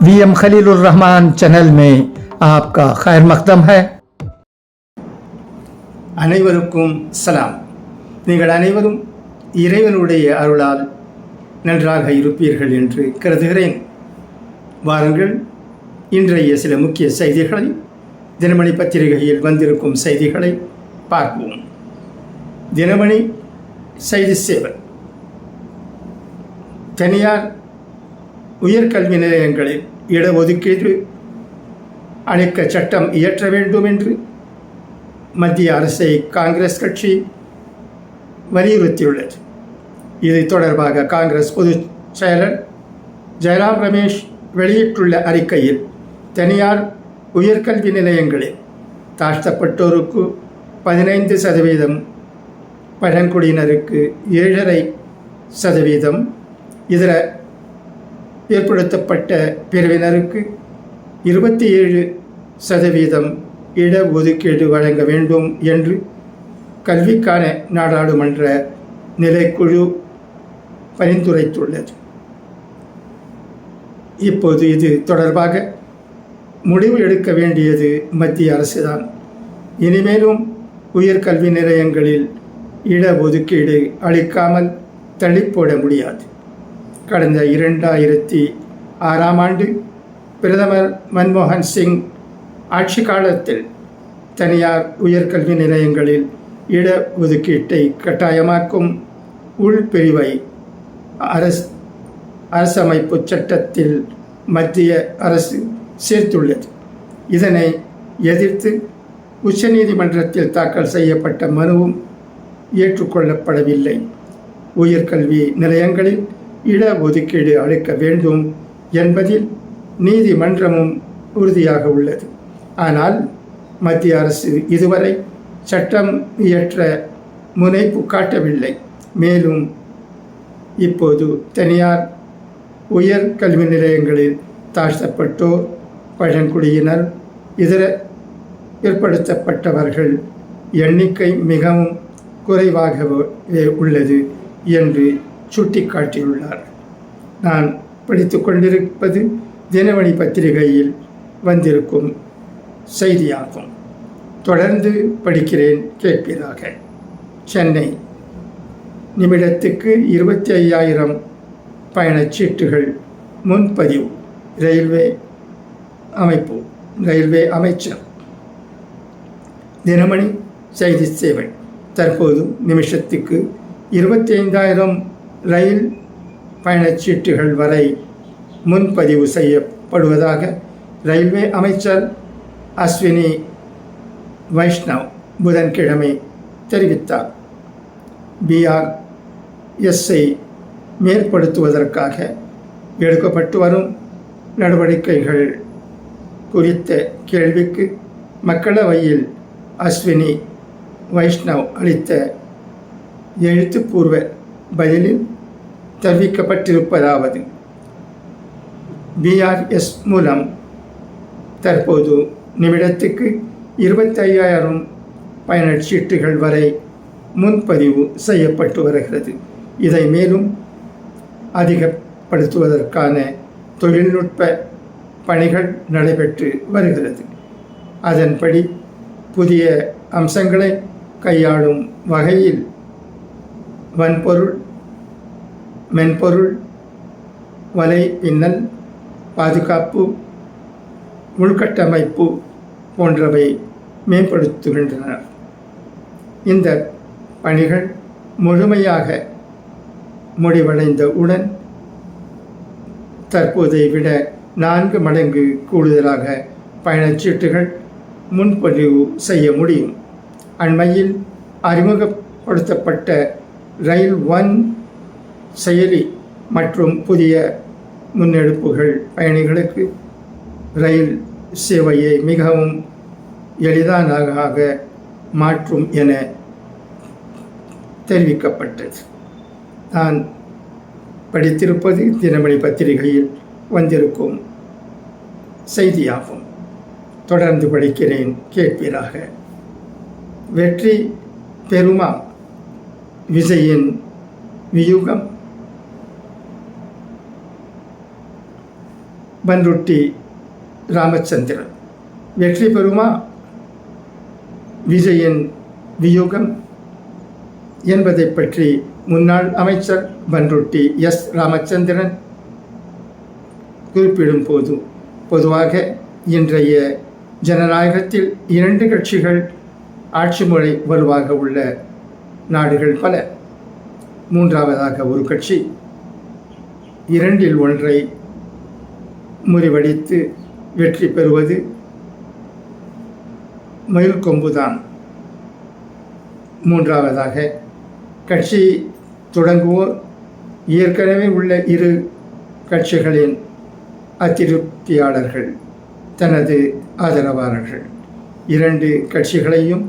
VM Khalilur Rahman channel में आपका खैर मकदम है அனைவருக்கும் சலாம் நீங்கள் அனைவரும் இறைவனுடைய அருளால் நன்றாக இருப்பீர்கள் என்று கருதுகிறேன் வாருங்கள் இன்றைய சில முக்கிய செய்திகளை தினமணி பத்திரிகையில் வந்திருக்கும் செய்திகளை பார்ப்போம் தினமணி செய்தி சேவை தனியார் உயர்கல்வி நிலையங்களில் இடஒதுக்கீடு அளிக்க சட்டம் இயற்ற வேண்டும் என்று மத்திய அரசை காங்கிரஸ் கட்சி வலியுறுத்தியுள்ளது. இது தொடர்பாக காங்கிரஸ் பொதுச் செயலர் ஜெயராம் ரமேஷ் வெளியிட்டுள்ள அறிக்கையில் தனியார் உயர்கல்வி நிலையங்களில் தாழ்த்தப்பட்டோருக்கு பதினைந்து சதவீதம் பழங்குடியினருக்கு ஏழரை சதவீதம் இதர ஏற்படுத்தப்பட்ட பிரிவினருக்கு இருபத்தி ஏழு சதவீதம் இடஒதுக்கீடு வழங்க வேண்டும் என்று கல்விக்கான நாடாளுமன்ற நிலைக்குழு பரிந்துரைத்துள்ளது. இப்போது இது தொடர்பாக முடிவு எடுக்க வேண்டியது மத்திய அரசுதான். இனிமேலும் உயர்கல்வி நிலையங்களில் இடஒதுக்கீடு அளிக்காமல் தள்ளிப்போட முடியாது. கடந்த இரண்டாயிரத்தி ஆறாம் ஆண்டு பிரதமர் மன்மோகன் சிங் ஆட்சி காலத்தில் தனியார் உயர்கல்வி நிலையங்களில் இட ஒதுக்கீட்டை கட்டாயமாக்கும் உள்பிரிவை அரசு அரசமைப்பு சட்டத்தில் மத்திய அரசு சேர்த்துள்ளது. இதனை எதிர்த்து உச்சநீதிமன்றத்தில் தாக்கல் செய்யப்பட்ட மனுவும் ஏற்றுக்கொள்ளப்படவில்லை. உயர்கல்வி நிலையங்களில் இட ஒதுக்கீடு அளிக்க வேண்டும் என்பதில் நீதிமன்றமும் உறுதியாக உள்ளது. ஆனால் மத்திய அரசு இதுவரை சட்டம் இயற்ற முனைப்பு காட்டவில்லை. மேலும் இப்போது தனியார் உயர் கல்வி நிலையங்களில் தாழ்த்தப்பட்டோர் பழங்குடியினர் இதர ஏற்படுத்தப்பட்டவர்கள் எண்ணிக்கை மிகவும் குறைவாகவே உள்ளது என்று சுட்டிக்காட்டியுள்ளார். நான் படித்து கொண்டிருப்பது தினமணி பத்திரிகையில் வந்திருக்கும் செய்தியாகும். தொடர்ந்து படிக்கிறேன் கேட்பீராக. சென்னை. நிமிடத்துக்கு இருபத்தி ஐயாயிரம் பயணச்சீட்டுகள் முன்பதிவு. ரயில்வே அமைப்பு ரயில்வே அமைச்சர். தினமணி செய்தி சேவை. தற்போது நிமிஷத்துக்கு இருபத்தி ஐந்தாயிரம் ரயில் பயணச்சீட்டுகள் வரை முன்பதிவு செய்யப்படுவதாக ரயில்வே அமைச்சர் அஸ்வினி வைஷ்ணவ் புதன்கிழமை தெரிவித்தார். பிஆர்எஸ்ஐ மேற்படுத்துவதற்காக எடுக்கப்பட்டு வரும் நடவடிக்கைகள் குறித்த கேள்விக்கு மக்களவையில் அஸ்வினி வைஷ்ணவ் அளித்த எழுத்துப்பூர்வ பதிலில் தெரிவிக்கப்பட்டிருப்பதாவது பிஆர்எஸ் மூலம் தற்போது நிமிடத்துக்கு இருபத்தையாயிரம் பயணச்சீட்டுகள் வரை முன்பதிவு செய்யப்பட்டு வருகிறது. இதை மேலும் அதிகப்படுத்துவதற்கான தொழில்நுட்ப பணிகள் நடைபெற்று வருகிறது. அதன்படி புதிய அம்சங்களை கையாளும் வகையில் வன்பொருள் மென்பொருள் வலை பின்னல் பாதுகாப்பு உள்கட்டமைப்பு போன்றவை மேம்படுத்துகின்றன. இந்த பணிகள் முழுமையாக முடிவடைந்தவுடன் தற்போதை விட நான்கு மடங்கு கூடுதலாக பயணச்சீட்டுகள் முன்பதிவு செய்ய முடியும். அண்மையில் அறிமுகப்படுத்தப்பட்ட ரயில் ஒன் செயலி மற்றும் புதிய முன்னெடுப்புகள் பயணிகளுக்கு ரயில் சேவையை மிகவும் எளிதானதாக மாற்றும் என தெரிவிக்கப்பட்டது. நான் படித்திருப்பது தினமணி பத்திரிகையில் வந்திருக்கும் செய்தியாகும். தொடர்ந்து படிக்கிறேன் கேட்பீராக. வெற்றி பெருமா விஜயின் வியூகம். பன்ருட்டி ராமச்சந்திரன். வெற்றி பெறுமா? விஜயின் வியூகம் என்பதை பற்றி முன்னாள் அமைச்சர் பன்ருட்டி எஸ். ராமச்சந்திரன் குறிப்பிடும் போது பொதுவாக இன்றைய ஜனநாயகத்தில் இரண்டு கட்சிகள் ஆட்சி முறை வலுவாக உள்ள நாடுகள் பல. மூன்றாவதாக ஒரு கட்சி இரண்டில் ஒன்றை முறிவடித்து வெற்றி பெறுவது மயில்கொம்புதான் மூன்றாவதாக கட்சி தொடங்குவோர் ஏற்கனவே உள்ள இரு கட்சிகளின் அதிருப்தியாளர்கள் தனது ஆதரவாளர்கள். இரண்டு கட்சிகளையும்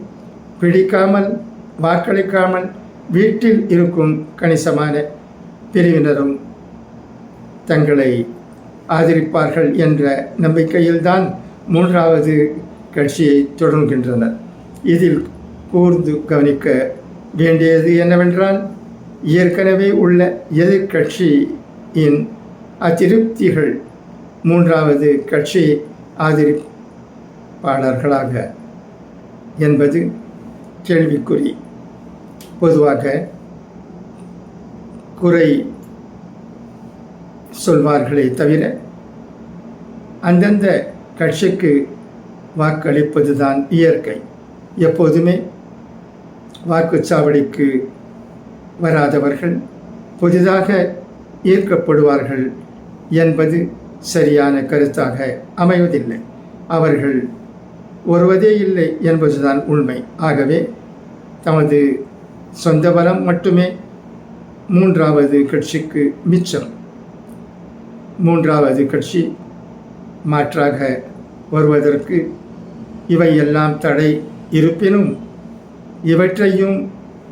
பிடிக்காமல் வாக்களிக்காமல் வீட்டில் இருக்கும் கணிசமான பிரிவினரும் தங்களை ஆதரிப்பார்கள் என்ற நம்பிக்கையில்தான் மூன்றாவது கட்சியை தொடர்கின்றனர் இதில் கூர்ந்து கவனிக்க வேண்டியது என்னவென்றால் ஏற்கனவே உள்ள எதிர்கட்சியின் அதிருப்திகள் மூன்றாவது கட்சி ஆதரிப்பாளர்களாக என்பது கேள்விக்குறி. பொதுவாக குறை சொல்வார்களே தவிர அந்தந்த கட்சிக்கு வாக்களிப்பதுதான் இயற்கை. எப்போதுமே வாக்குச்சாவடிக்கு வராதவர்கள் புதிதாக ஈர்க்கப்படுவார்கள் என்பது சரியான கருத்தாக அமைவதில்லை. அவர்கள் வருவதே இல்லை என்பதுதான் உண்மை. ஆகவே தமது சொந்த பலம் மட்டுமே. மூன்றாவது கட்சிக்கு மிச்சம். மூன்றாவது கட்சி மாற்றாக வருவதற்கு இவையெல்லாம் தடை இருப்பினும் இவற்றையும்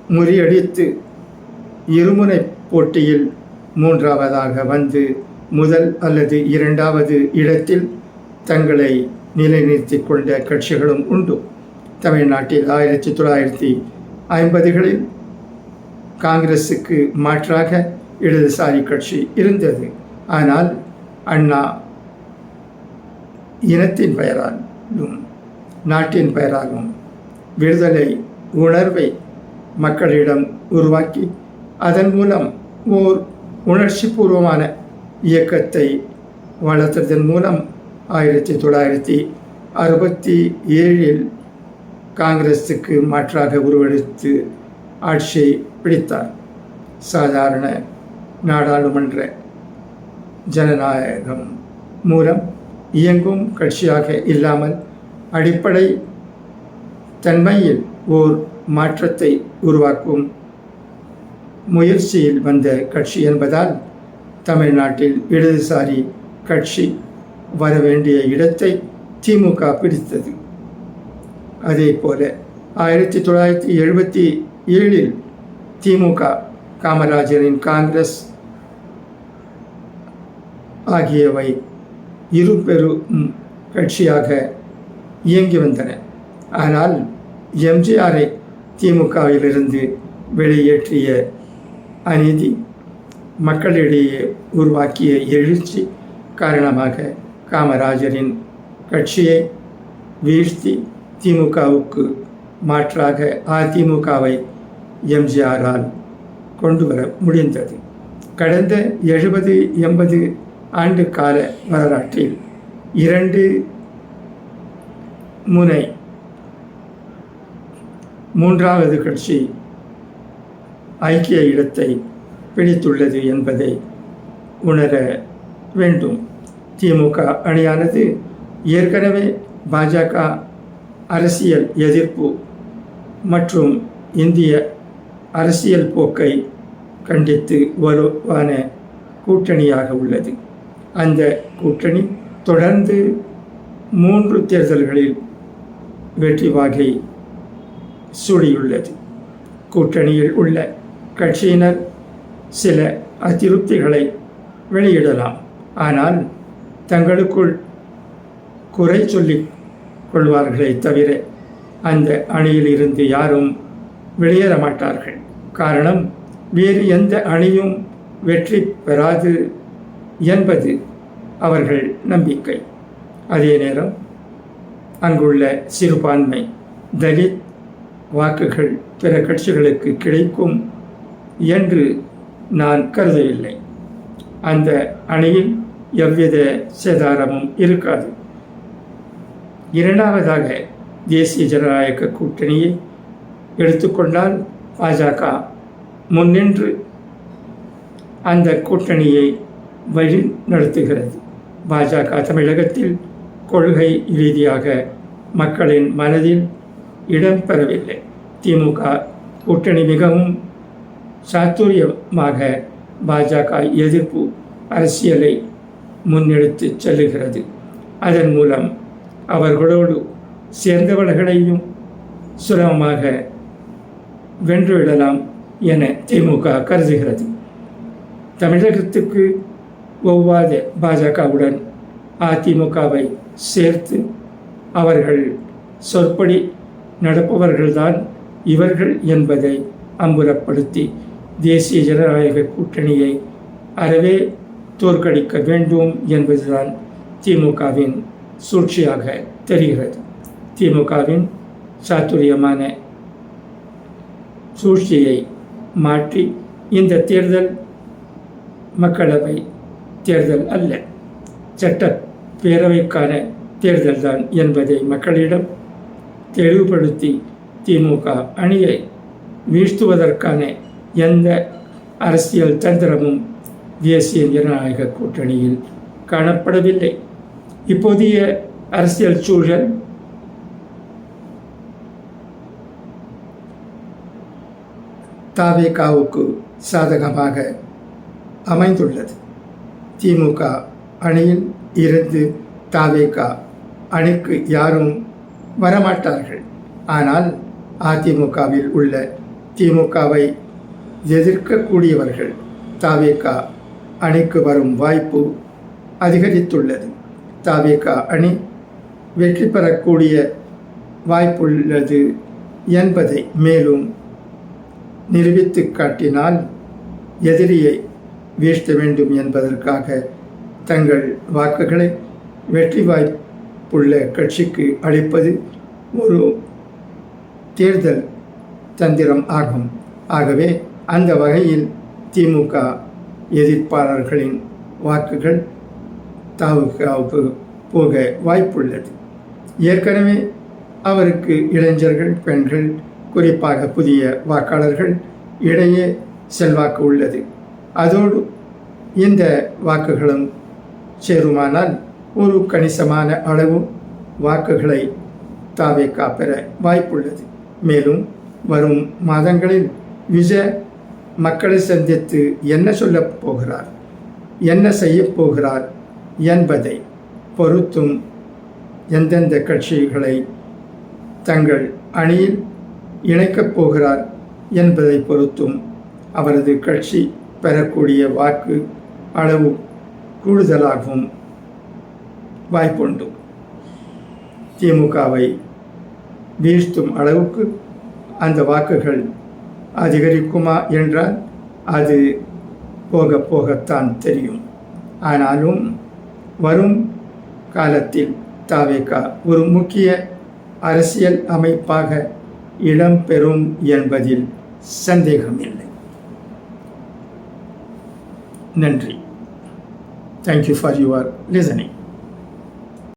முறியடித்து இருமுனை போட்டியில் மூன்றாவதாக வந்து முதல் அல்லது இரண்டாவது இடத்தில் தங்களை நிலைநிறுத்தி கொண்ட கட்சிகளும் உண்டு. தமிழ்நாட்டில் ஆயிரத்தி தொள்ளாயிரத்தி ஐம்பதுகளில் காங்கிரஸுக்கு மாற்றாக இடதுசாரி கட்சி இருந்தது. ஆனால் அண்ணா இனத்தின் பெயராலும் நாட்டின் பெயராகவும் விடுதலை உணர்வை மக்களிடம் உருவாக்கி அதன் மூலம் ஓர் உணர்ச்சிபூர்வமான இயக்கத்தை வளர்த்ததன் மூலம் ஆயிரத்தி தொள்ளாயிரத்தி அறுபத்தி ஏழில் காங்கிரஸுக்கு மாற்றாக உருவெடுத்து ஆட்சியை பிடித்தார். சாதாரண நாடாளுமன்ற ஜனநாயகம் மூலம் இயங்கும் கட்சியாக இல்லாமல் அடிப்படை தன்மையில் ஓர் மாற்றத்தை உருவாக்கும் முயற்சியில் வந்த கட்சி என்பதால் தமிழ்நாட்டில் இடதுசாரி கட்சி வர வேண்டிய இடத்தை திமுக பிடித்தது. அதே போல ஆயிரத்தி தொள்ளாயிரத்தி எழுபத்தி ஏழில் திமுக காமராஜரின் காங்கிரஸ் ஆகியவை இரு பெரும் கட்சியாக இயங்கி வந்தன. ஆனால் எம்ஜிஆரை திமுகவிலிருந்து வெளியேற்றிய அநீதி மக்களிடையே உருவாக்கிய எழுச்சி காரணமாக காமராஜரின் கட்சியை வீழ்த்தி திமுகவுக்கு மாற்றாக அதிமுகவை எம்ஜிஆரால் கொண்டு வர முடிந்தது. கடந்த எழுபது எண்பது ஆண்டு கால வரலாற்றில் இரண்டு முனை மூன்றாவது கட்சி ஐக்கிய இடத்தை பிடித்துள்ளது என்பதை உணர வேண்டும். திமுக அணியானது ஏற்கனவே பாஜக அரசியல் எதிர்ப்பு மற்றும் இந்திய அரசியல் போக்கை கண்டித்து வலுவான கூட்டணியாக உள்ளது. அந்த கூட்டணி தொடர்ந்து மூன்று தேர்தல்களில் வெற்றி வாகை சூடியுள்ளது. கூட்டணியில் உள்ள கட்சியினர் சில அதிருப்திகளை வெளியிடலாம். ஆனால் தங்களுக்குள் குறை சொல்லிக் கொள்வார்களே தவிர அந்த அணியில் இருந்து யாரும் வெளியேற மாட்டார்கள். காரணம் வேறு எந்த அணியும் வெற்றி பெறாது என்பது அவர்கள் நம்பிக்கை. அதே நேரம் அங்குள்ள சிறுபான்மை தலித் வாக்குகள் பிற கட்சிகளுக்கு கிடைக்கும் என்று நான் கருதவில்லை. அந்த அணியில் எவ்வித சேதாரமும் இருக்காது. இரண்டாவதாக தேசிய ஜனநாயக கூட்டணியை எடுத்துக்கொண்டால் பாஜக முன்னின்று அந்த கூட்டணியை வழி நடத்துகிறது. பாஜக தமிழகத்தில் கொள்கை ரீதியாக மக்களின் மனதில் இடம் பெறவில்லை. திமுக கூட்டணி மிகவும் சாத்துரியமாக பாஜக எதிர்ப்பு அரசியலை முன்னெடுத்து செல்லுகிறது. அதன் மூலம் அவர்களோடு சேர்ந்தவர்களையும் சுலபமாக வென்றுவிடலாம் என திமுக கருதுகிறது. தமிழகத்துக்கு ஒவ்வாத பாஜகவுடன் அதிமுகவை சேர்த்து அவர்கள் சொற்படி நடப்பவர்கள்தான் இவர்கள் என்பதை அம்புலப்படுத்தி தேசிய ஜனநாயக கூட்டணியை அறவே தோற்கடிக்க வேண்டும் என்பதுதான் திமுகவின் சூழ்ச்சியாக தெரிகிறது. திமுகவின் சாத்துரியமான சூழ்ச்சியை மாற்றி இந்த தேர்தல் மக்களவை தேர்தல் அல்ல. சட்ட பேரவைக்கான தேர்தல்தான் என்பதை மக்களிடம் தெளிவுபடுத்தி திமுக அணியை வீழ்த்துவதற்கான எந்த அரசியல் தந்திரமும் தேசிய ஜனநாயக கூட்டணியில் காணப்படவில்லை. இப்போதைய அரசியல் சூழல். தாவேகாவுக்கு சாதகமாக அமைந்துள்ளது. திமுக அணியில் இருந்து தாவேகா அணிக்கு யாரும் வரமாட்டார்கள். ஆனால் அதிமுகவில் உள்ள திமுகவை எதிர்க்கக்கூடியவர்கள் தாவேகா அணிக்கு வரும் வாய்ப்பு அதிகரித்துள்ளது. தாவேகா அணி வெற்றி பெறக்கூடிய வாய்ப்புள்ளது என்பதை மேலும் நிரூபித்து காட்டினால் எதிரியை வீழ்த்த வேண்டும் என்பதற்காக தங்கள் வாக்குகளை வெற்றி வாய்ப்புள்ள கட்சிக்கு அளிப்பது ஒரு தேர்தல் தந்திரம் ஆகும். ஆகவே அந்த வகையில் திமுக எதிர்ப்பாளர்களின் வாக்குகள் தாவுகாவுக்கு போக வாய்ப்புள்ளது. ஏற்கனவே அவருக்கு இளைஞர்கள் பெண்கள் குறிப்பாக புதிய வாக்காளர்கள் இடையே செல்வாக்கு உள்ளது. அதோடு இந்த வாக்குகளும் சேருமானால் ஒரு கணிசமான அளவு வாக்குகளை தாவேக்கா பெற வாய்ப்புள்ளது. மேலும் வரும் மாதங்களில் விஜ மக்களை சந்தித்து என்ன சொல்லப் போகிறார்? என்ன செய்யப் போகிறார்? என்பதை பொறுத்தும் எந்தெந்த கட்சிகளை தங்கள் அணியில் இணைக்கப் போகிறார் என்பதை பொறுத்தும் அவரது கட்சி பெறக்கூடிய வாக்கு அளவு கூடுதலாகவும் வாய்ப்புண்டு. திமுகவை வீழ்த்தும் அளவுக்கு அந்த வாக்குகள் அதிகரிக்குமா என்றால் அது போக போகத்தான் தெரியும். ஆனாலும் வரும் காலத்தில் தாவேகா ஒரு முக்கிய அரசியல் அமைப்பாக இடம்பெறும் என்பதில் சந்தேகமில்லை. நன்றி. Thank you for your listening